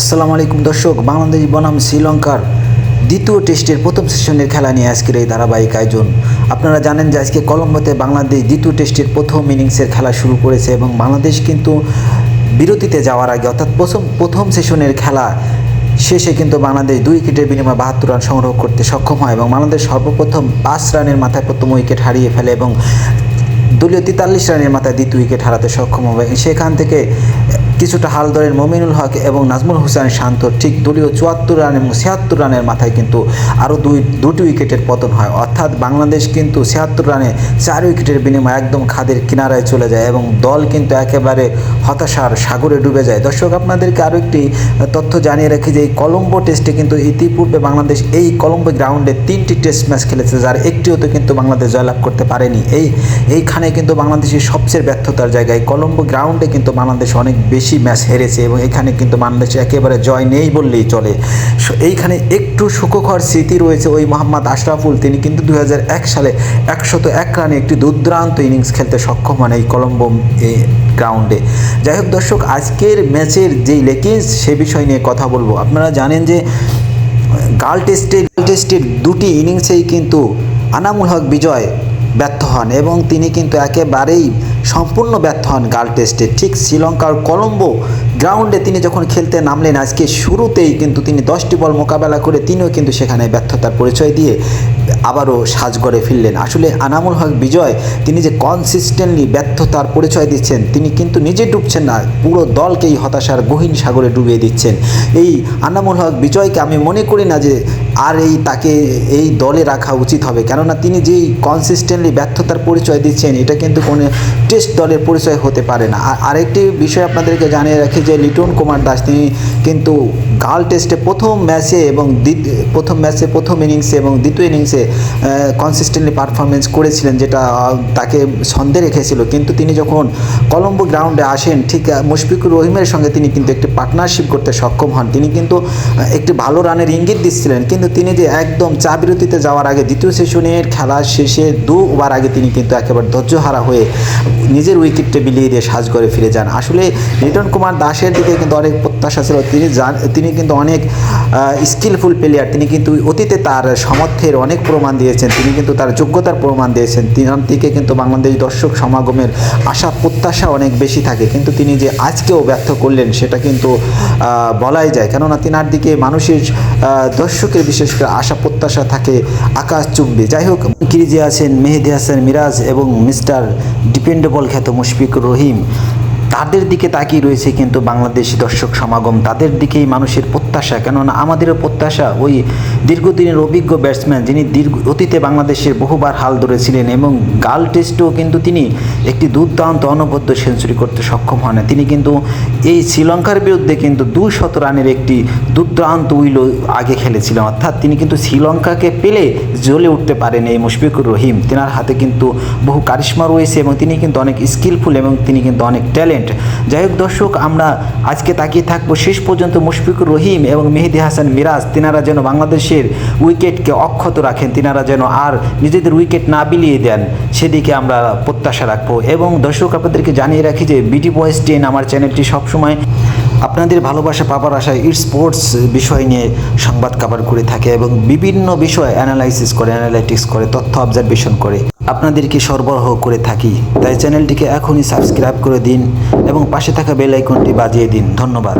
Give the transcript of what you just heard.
আসসালামু আলাইকুম দর্শক, বাংলাদেশ বনাম শ্রীলঙ্কার দ্বিতীয় টেস্টের প্রথম সেশনের খেলা নিয়ে আজকের এই ধারাবাহিক আয়োজন। আপনারা জানেন যে আজকে কলম্বোতে বাংলাদেশ দ্বিতীয় টেস্টের প্রথম ইনিংসের খেলা শুরু করেছে এবং বাংলাদেশ কিন্তু বিরতিতে যাওয়ার আগে, অর্থাৎ প্রথম প্রথম সেশনের খেলা শেষে কিন্তু বাংলাদেশ দুই উইকেটের বিনিময়ে বাহাত্তর রান সংগ্রহ করতে সক্ষম হয় এবং বাংলাদেশ সর্বপ্রথম পাঁচ রানের মাথায় প্রথম উইকেট হারিয়ে ফেলে এবং দলীয় তেতাল্লিশ রানের মাথায় দ্বিতীয় উইকেট হারাতে সক্ষম হবে। সেখান থেকে কিছুটা হাল ধরেন মমিনুল হক এবং নাজমুল হোসেন শান্ত ঠিক দলীয় চুয়াত্তর রান এবং ছিয়াত্তর রানের মাথায় কিন্তু আরও দুই, দুটি উইকেটের পতন হয়। অর্থাৎ বাংলাদেশ কিন্তু ছিয়াত্তর রানে চার উইকেটের বিনিময়ে একদম খাদের কিনারায় চলে যায় এবং দল কিন্তু একেবারে হতাশার সাগরে ডুবে যায়। দর্শক, আপনাদেরকে আরও একটি তথ্য জানিয়ে রাখি যে এই কলম্বো টেস্টে কিন্তু ইতিপূর্বে বাংলাদেশ এই কলম্বো গ্রাউন্ডে তিনটি টেস্ট ম্যাচ খেলেছে, যার একটিওতে কিন্তু বাংলাদেশ জয়লাভ করতে পারেনি। এই, এইখানে কিন্তু বাংলাদেশের সবচেয়ে ব্যর্থতার জায়গায় কলম্বো গ্রাউন্ডে কিন্তু বাংলাদেশ অনেক বেশি ম্যাচ হেরেছে এবং এখানে কিন্তু বাংলাদেশে একেবারে জয় নেই বললেই চলে। এইখানে একটু সুখকর স্মৃতি রয়েছে ওই মোহাম্মদ আশরাফুল। তিনি কিন্তু দু হাজার এক সালে একশত এক রানে একটি দুর্দান্ত ইনিংস খেলতে সক্ষম হন এই কলম্বো গ্রাউন্ডে। যাই হোক দর্শক, আজকের ম্যাচের যেই লেকিংস সে বিষয় নিয়ে কথা বলব। আপনারা জানেন যে গার্ল টেস্টের টেস্টের দুটি ইনিংসেই কিন্তু আনামুল হক বিজয় ব্যর্থ হন এবং তিনি কিন্তু একেবারেই সম্পূর্ণ ব্যর্থ হন গার্ল টেস্টে। ঠিক শ্রীলঙ্কার কলম্বো গ্রাউন্ডে তিনি যখন খেলতে নামলেন, আজকে শুরুতেই কিন্তু তিনি দশটি বল মোকাবেলা করে তিনিও কিন্তু সেখানে ব্যর্থতার পরিচয় দিয়ে আবারও সাজগড়ে ফিরলেন। আসলে আনামুল হক বিজয়, তিনি যে কনসিস্টেন্টলি ব্যর্থতার পরিচয় দিচ্ছেন, তিনি কিন্তু নিজে ডুবছেন না, পুরো দলকেই হতাশার গহীন সাগরে ডুবিয়ে দিচ্ছেন। এই আনামুল হক বিজয়কে আমি মনে করি না যে আর এই তাকে এই দলে রাখা উচিত হবে। কেননা তিনি যেই কনসিস্টেন্টলি ব্যর্থতার পরিচয় দিচ্ছেন, এটা কিন্তু কোনো টেস্ট দলের পরিচয় হতে পারে না। আর আরেকটি বিষয় আপনাদেরকে জানিয়ে রাখি যে লিটন কুমার দাস, তিনি কিন্তু গার্ল টেস্টে প্রথম ম্যাচে এবং প্রথম ম্যাচে প্রথম ইনিংসে এবং দ্বিতীয় ইনিংসে কনসিস্টেন্টলি পারফরমেন্স করেছিলেন, যেটা তাকে সন্দেহ রেখেছিল। কিন্তু তিনি যখন কলম্বো গ্রাউন্ডে আসেন, ঠিক মুশফিকুর রহিমের সঙ্গে তিনি কিন্তু একটি পার্টনারশিপ করতে সক্ষম হন। তিনি কিন্তু একটি ভালো রানের ইঙ্গিত দিচ্ছিলেন। কিন্তু তিনি যে একদম চা বিরতিতে যাওয়ার আগে দ্বিতীয় সেশনের খেলা শেষে দু ওভার আগে তিনি কিন্তু একেবারে ধৈর্যহারা হয়ে নিজের উইকেটটা বিলিয়ে দিয়ে সাজগড়ে ফিরে যান। আসলে লিটন কুমার দাসের দিকে কিন্তু অনেক প্রত্যাশা ছিল। তিনি জান, তিনি কিন্তু অনেক স্কিলফুল প্লেয়ার তিনি কিন্তু অতীতে তার সামর্থ্যের অনেক প্রমাণ দিয়েছেন। তিনি কিন্তু তার যোগ্যতার প্রমাণ দিয়েছেন। তিনার দিকে কিন্তু বাংলাদেশ দর্শক সমাগমের আশা, প্রত্যাশা অনেক বেশি থাকে। কিন্তু তিনি যে আজকেও ব্যর্থ করলেন, সেটা কিন্তু বলাই যায়। কেননা তিনার দিকে মানুষের দর্শকের বিশেষ করে আশা প্রত্যাশা থাকে আকাশ চুম্বে। যাই হোক, কিরিজে আছেন, মেহেদি হাসান মিরাজ এবং মিস্টার ডিপেন্ডেবল খ্যাত মুশফিকুর রহিম। তাদের দিকে তাকিয়ে রয়েছে কিন্তু বাংলাদেশ দর্শক সমাগম। তাদের দিকেই মানুষের প্রত্যাশা, কেননা আমাদেরও প্রত্যাশা ওই দীর্ঘদিনের অভিজ্ঞ ব্যাটসম্যান যিনি দীর্ঘ অতীতে বাংলাদেশের বহুবার হাল ধরেছিলেন এবং গাল টেস্টেও কিন্তু তিনি একটি দুর্দান্ত অনবদ্য সেঞ্চুরি করতে সক্ষম হন। তিনি কিন্তু এই শ্রীলঙ্কার বিরুদ্ধে কিন্তু দুশত রানের একটি দুর্দান্ত উইলো আগে খেলেছিলেন। অর্থাৎ তিনি কিন্তু শ্রীলঙ্কাকে পেলে জ্বলে উঠতে পারেন এই মুশফিকুর রহিম। তেনার হাতে কিন্তু বহু কারিশ্মা রয়েছে এবং তিনি কিন্তু অনেক স্কিলফুল এবং তিনি কিন্তু অনেক ট্যালেন্ট যাই হোক দর্শক, আমরা আজকে তাকিয়ে থাকব শেষ পর্যন্ত মুশফিকুর রহিম এবং মেহেদি হাসান মিরাজ, তিনারা যেন বাংলাদেশের উইকেটকে অক্ষত রাখেন, তিনারা যেন আর নিজেদের উইকেট না বিলিয়ে দেন, সেদিকে আমরা প্রত্যাশা রাখব। এবং দর্শক, আপনাদেরকে জানিয়ে রাখি যে বিটি বয়েস টেন আমার চ্যানেলটি সবসময় আপনাদের ভালোবাসা পাবার আশায় ই স্পোর্টস বিষয় নিয়ে সংবাদ কাভার করে থাকে এবং বিভিন্ন বিষয় অ্যানালাইসিস করে অ্যানালাইটিক্স করে, তথ্য অবজারভেশন করে। আপনাদেরকে সরবরাহ করে থাকি। তাই চ্যানেলটিকে এখনই সাবস্ক্রাইব করে দিন এবং পাশে থাকা বেল আইকনটি বাজিয়ে দিন। ধন্যবাদ।